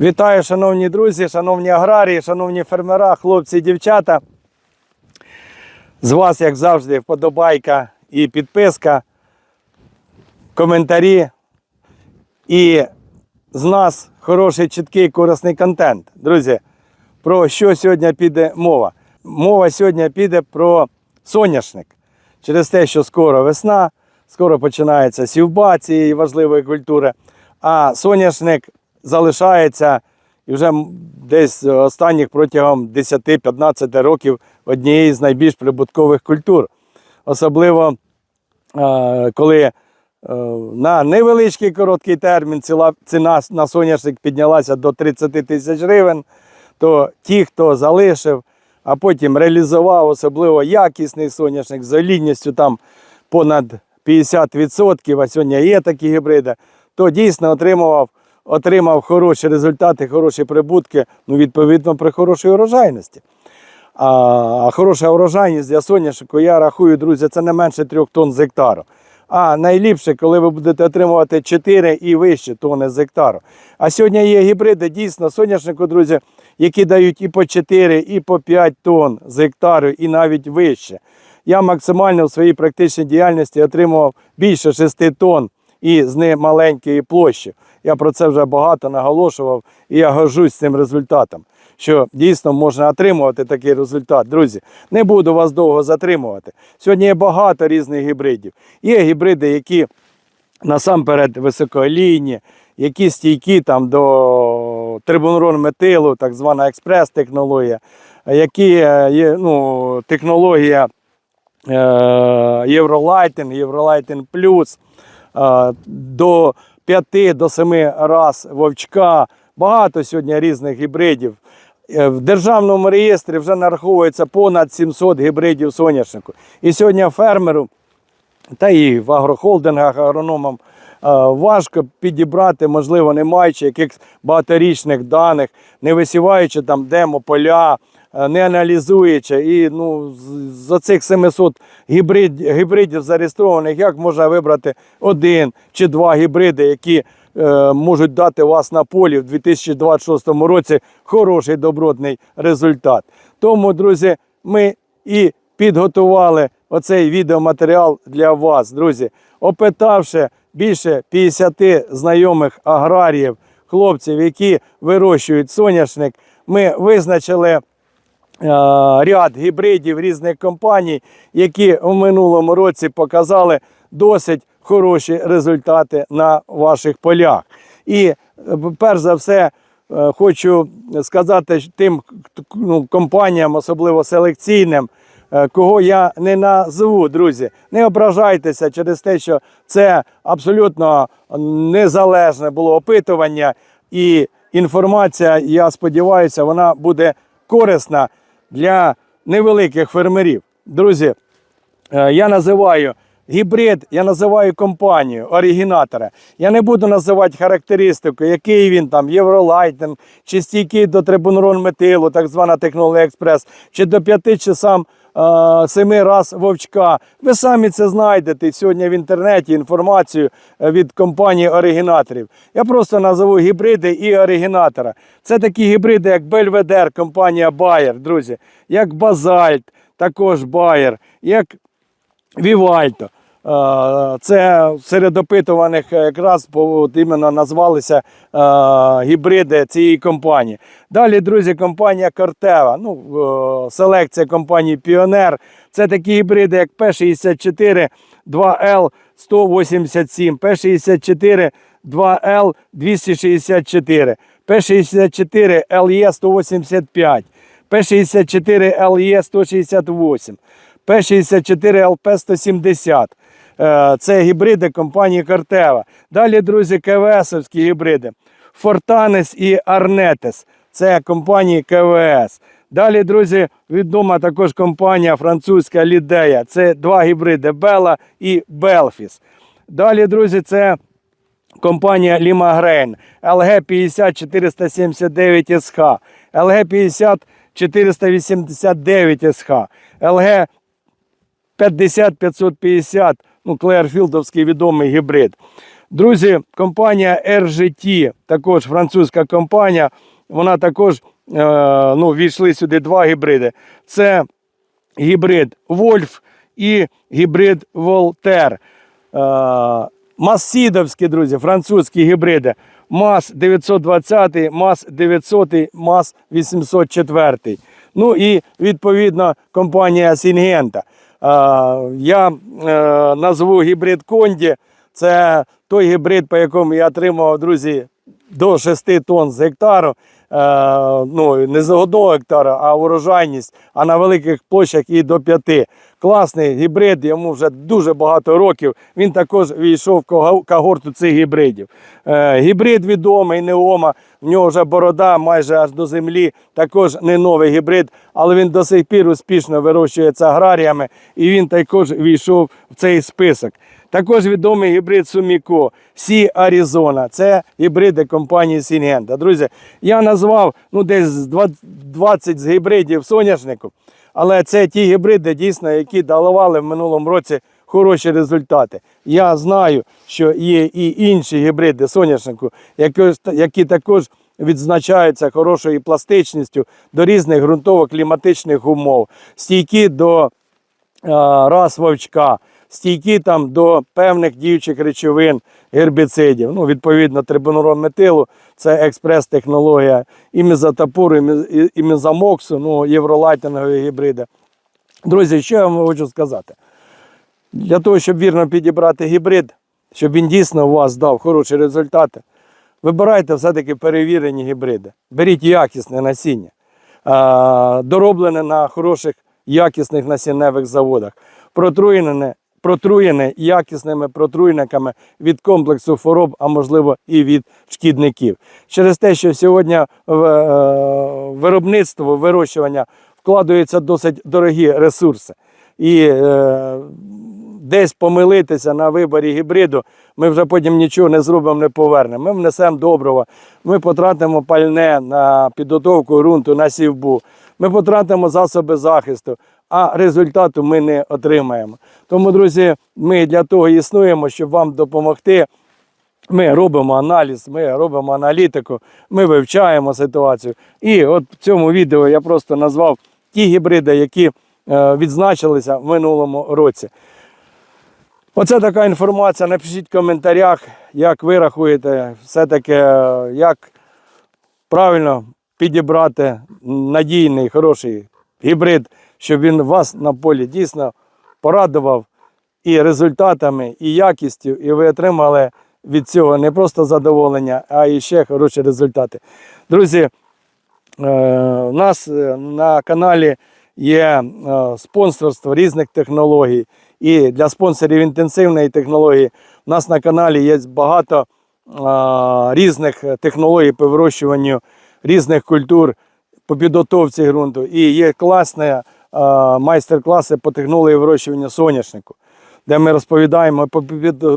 Вітаю, шановні друзі, шановні аграрії, шановні фермера, хлопці і дівчата. З вас, як завжди, вподобайка і підписка, коментарі. І з нас хороший, чіткий, корисний контент. Друзі, про що сьогодні піде мова? Мова сьогодні піде про соняшник. Через те, що скоро весна, скоро починається сівба цієї важливої культури, а соняшник залишається і вже десь останніх протягом 10-15 років однією з найбільш прибуткових культур. Особливо е, коли е, на невеличкий короткий термін ціна на соняшник піднялася до 30 тисяч гривень, то ті, хто залишив, а потім реалізував особливо якісний соняшник з олійністю там понад 50%, а сьогодні є такі гібриди, то дійсно отримував, отримав хороші результати, хороші прибутки, ну, відповідно, при хорошій урожайності. А, хороша урожайність для соняшнику, я рахую, друзі, це не менше 3 тонн з гектару. А найліпше, коли ви будете отримувати 4 і вище тонни з гектару. А сьогодні є гібриди дійсно соняшнику, друзі, які дають і по 4, і по 5 тонн з гектару, і навіть вище. Я максимально в своїй практичній діяльності отримував більше 6 тонн і з немаленької площі. Я про це вже багато наголошував, і я горжусь цим результатом що дійсно можна отримувати такий результат. Друзі, не буду вас довго затримувати. Сьогодні є багато різних гібридів. Є гібриди, які насамперед високоолійні, які стійкі там до трибунурон метилу, так звана експрес-технологія, які є ну, технологія Євролайтинг, Євролайтинг плюс до 5 до 7 раз вовчка. Багато сьогодні різних гібридів. Е, В державному реєстрі вже нараховується понад 700 гібридів соняшнику. І сьогодні фермеру та і в агрохолдингах агрономам е, важко підібрати, можливо, не маючи якихось багаторічних даних, не висіваючи там демо-поля, е, не аналізуючи. І ну, за цих 700 гібрид, гібридів зареєстрованих, як можна вибрати один чи два гібриди, які е, можуть дати вас на полі в 2026 році хороший добротний результат. Тому, друзі, ми і підготували оцей відеоматеріал для вас, друзі, опитавши більше 50 знайомих аграріїв, хлопців, які вирощують соняшник, ми визначили е, ряд гібридів різних компаній, які в минулому році показали досить хороші результати на ваших полях. І е, перш за все, е, хочу сказати тим ну, компаніям, особливо селекційним, е, кого я не назву, друзі. Не ображайтеся через те, що це абсолютно незалежне було опитування і інформація, я сподіваюся, вона буде корисна для невеликих фермерів. Друзі, Е, я називаю гібрид, я називаю компанію, оригінатора. Я не буду називати характеристику, який він там, Євролайтинг, чи стійкий до трибунрон метилу, так звана технологія експрес, чи до п'яти чи сам семи раз вовчка. Ви самі це знайдете сьогодні в інтернеті інформацію е, від компанії оригінаторів. Я просто назову гібриди і оригінатора. Це такі гібриди, як Бельведер, компанія Bayer, друзі, як Базальт, також Bayer, як Вівальто. Е, Це серед опитуваних якраз по- от іменно назвалися е, гібриди цієї компанії. Далі, друзі, компанія Кортева. Ну, е, селекція компанії Піонер. Це такі гібриди, як П-64 2Л 187, П-64 2Л 264, П-64 ЛЕ 185, П-64 ЛЕ 168. П-64 ЛП-170. Е, Це гібриди компанії Картева. Далі, друзі, КВСовські гібриди. Фортанес і Арнетес. Це компанії КВС. Далі, друзі, відома також компанія французька Лідея. Це два гібриди Бела і Белфіс. Далі, друзі, це компанія Лімагрейн, LG 50 479 SH, LG 50 489 SH, LG 50 550, ну, Клеерфілдовський відомий гібрид. Друзі, компанія RGT, також французька компанія, вона також е, ну, війшли сюди два гібриди. Це гібрид Вольф і гібрид Волтер. Е, Массідовські, друзі, французькі гібриди. МАЗ 920, МАЗ 900, МАЗ 804. Ну і відповідно компанія Сінгента. Е, Я е, назву гібрид Конді. Це той гібрид, по якому я отримав, друзі, до 6 тонн з гектару. Е, ну, не з одного гектара, а урожайність, а на великих площах і до 5. Класний гібрид, йому вже дуже багато років. Він також війшов в кого- когорту цих гібридів. Е, гібрид відомий, неома, в нього вже борода майже аж до землі. Також не новий гібрид, але він до сих пір успішно вирощується аграріями і він також війшов в цей список. Також відомий гібрид Суміко Сі Аризона. Це гібриди компанії Сінгента. Друзі, я назвав ну, десь з 20 20 з гібридів соняшнику, але це ті гібриди, дійсно, які давали в минулому році хороші результати. Я знаю, що є і інші гібриди соняшнику, які, також відзначаються хорошою пластичністю до різних ґрунтово-кліматичних умов, стійкі до рас вовчка, стійкі там до певних діючих речовин, гербіцидів. Ну, відповідно, трибунурометилу це експрес-технологія і мезотапуру, і мезамоксу, ну, євролайтингові гібриди. Друзі, що я вам хочу сказати? Для того, щоб вірно підібрати гібрид, щоб він дійсно у вас дав хороші результати, вибирайте все-таки перевірені гібриди. Беріть якісне насіння, дороблене на хороших якісних насінневих заводах, протруєне, протруєне якісними протруйниками від комплексу хвороб, а можливо і від шкідників. Через те, що сьогодні е, виробництво, вирощування вкладаються досить дорогі ресурси. І е, десь помилитися на виборі гібриду, ми вже потім нічого не зробимо, не повернемо. Ми внесемо доброго, ми потратимо пальне на підготовку ґрунту, на сівбу, ми потратимо засоби захисту, а результату ми не отримаємо. Тому, друзі, ми для того існуємо, щоб вам допомогти. Ми робимо аналіз, ми робимо аналітику, ми вивчаємо ситуацію. І от в цьому відео я просто назвав ті гібриди, які е, відзначилися в минулому році. Оце така інформація. Напишіть в коментарях, як ви рахуєте, все-таки е, як правильно підібрати надійний, хороший гібрид, щоб він вас на полі дійсно порадував і результатами, і якістю, і ви отримали від цього не просто задоволення, а і ще хороші результати. Друзі, е, у нас е, на каналі є е, спонсорство різних технологій. І для спонсорів інтенсивної технології у нас на каналі є багато е, різних технологій по вирощуванню різних культур по підготовці ґрунту. І є класні майстер-класи по технології вирощування соняшнику, де ми розповідаємо по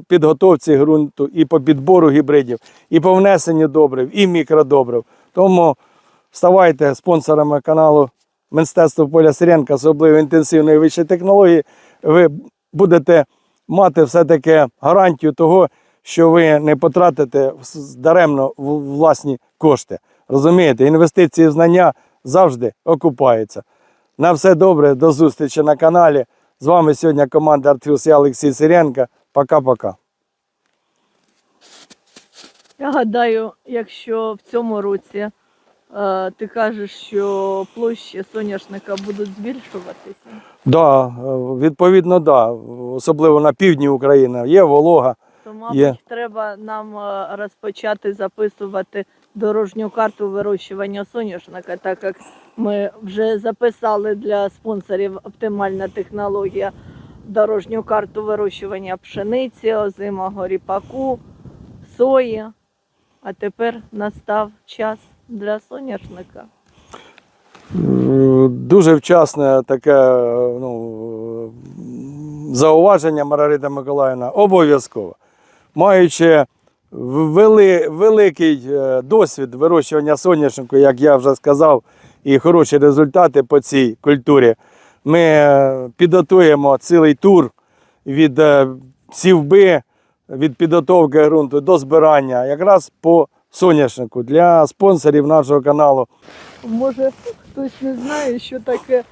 підготовці ґрунту, і по підбору гібридів, і по внесенню добрив, і мікродобрив. Тому ставайте спонсорами каналу Мистецтво Поля Сиренка, особливо інтенсивної вищої технології. Ви будете мати все-таки гарантію того, що ви не потратите даремно власні кошти. Розумієте, інвестиції в знання завжди окупаються. На все добре, до зустрічі на каналі. З вами сьогодні команда Артфілс і Олексій Сиренко. Пока-пока. Я гадаю, якщо в цьому році ти кажеш, що площі соняшника будуть збільшуватися, Да, е, відповідно, да. Особливо на півдні України є волога. то мабуть Є. треба нам е, розпочати записувати дорожню карту вирощування соняшника, так як ми вже записали для спонсорів оптимальна технологія дорожню карту вирощування пшениці, озимого ріпаку, сої. А тепер настав час для соняшника. Дуже вчасне таке ну, зауваження Маргарита Миколаївна обов'язково. Маючи вели, великий е, досвід вирощування соняшнику, як я вже сказав, і хороші результати по цій культурі, ми е, підготуємо цілий тур від е, сівби від підготовки ґрунту до збирання, якраз по соняшнику для спонсорів нашого каналу. Може, хтось не знає, що таке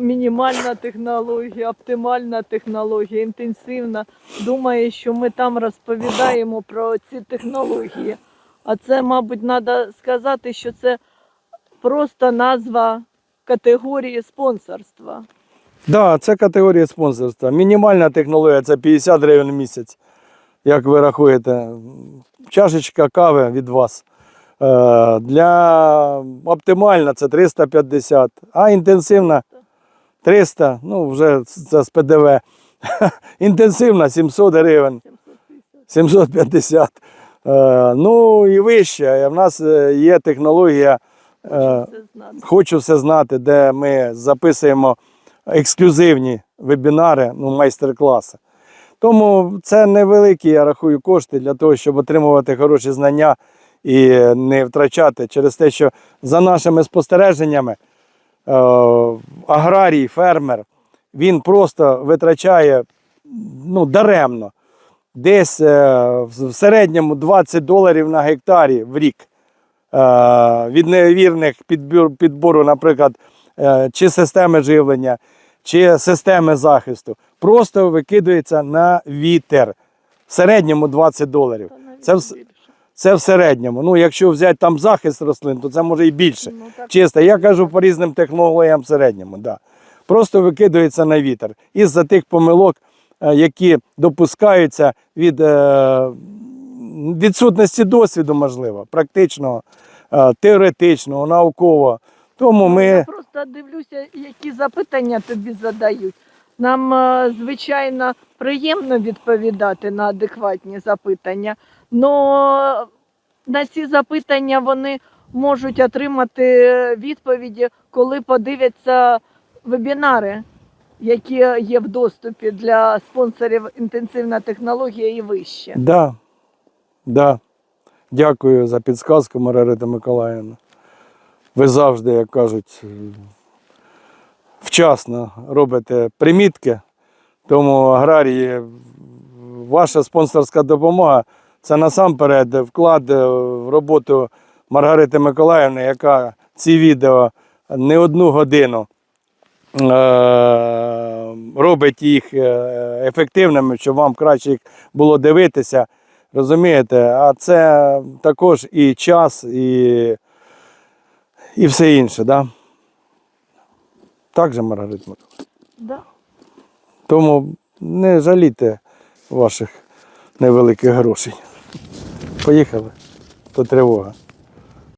мінімальна технологія, оптимальна технологія, інтенсивна. Думає, що ми там розповідаємо про ці технології. А це, мабуть, треба сказати, що це просто назва категорії спонсорства. Да, це категорія спонсорства. Мінімальна технологія це 50 гривень в місяць. Як ви рахуєте, чашечка кави від вас. Е, Для оптимальна це 350, а інтенсивна 300, ну вже це з ПДВ. Інтенсивна 700 гривень. 750. Е, ну і вище. В нас е, є технологія. Хочу все знати, де ми записуємо ексклюзивні вебінари, ну, майстер-класи. Тому це невеликі, я рахую, кошти для того, щоб отримувати хороші знання і не втрачати. Через те, що за нашими спостереженнями е, аграрій, фермер, він просто витрачає ну, даремно. Десь е, в середньому 20 доларів на гектарі в рік. Е, від невірних підбору, наприклад, чи системи живлення, чи системи захисту, просто викидується на вітер. В середньому 20 доларів. Це більше. Це в середньому. Ну, якщо взяти там захист рослин, то це може і більше. Ну, Чисто, я кажу по різним технологіям в середньому. Да. Просто викидується на вітер. Із-за тих помилок, е, які допускаються від е, відсутності досвіду, можливо, практичного, е, теоретичного, наукового. Тому Ну, Я просто дивлюся, які запитання тобі задають. Нам, е, звичайно, приємно відповідати на адекватні запитання, але на ці запитання вони можуть отримати відповіді, коли подивляться вебінари, які є в доступі для спонсорів інтенсивна технологія і вище. Да, да. Дякую за підсказку, Маргарита Миколаївна. Ви завжди, як кажуть, вчасно робите примітки. Тому аграрії, ваша спонсорська допомога це насамперед вклад в роботу Маргарити Миколаївни, яка ці відео не одну годину е, робить їх е, ефективними, щоб вам краще їх було дивитися. Розумієте? А це також і час, і, і все інше. Да? Так же, Маргарита Миколаївна? Да. Тому не жалійте ваших невеликих грошей. Поїхали. То тривога.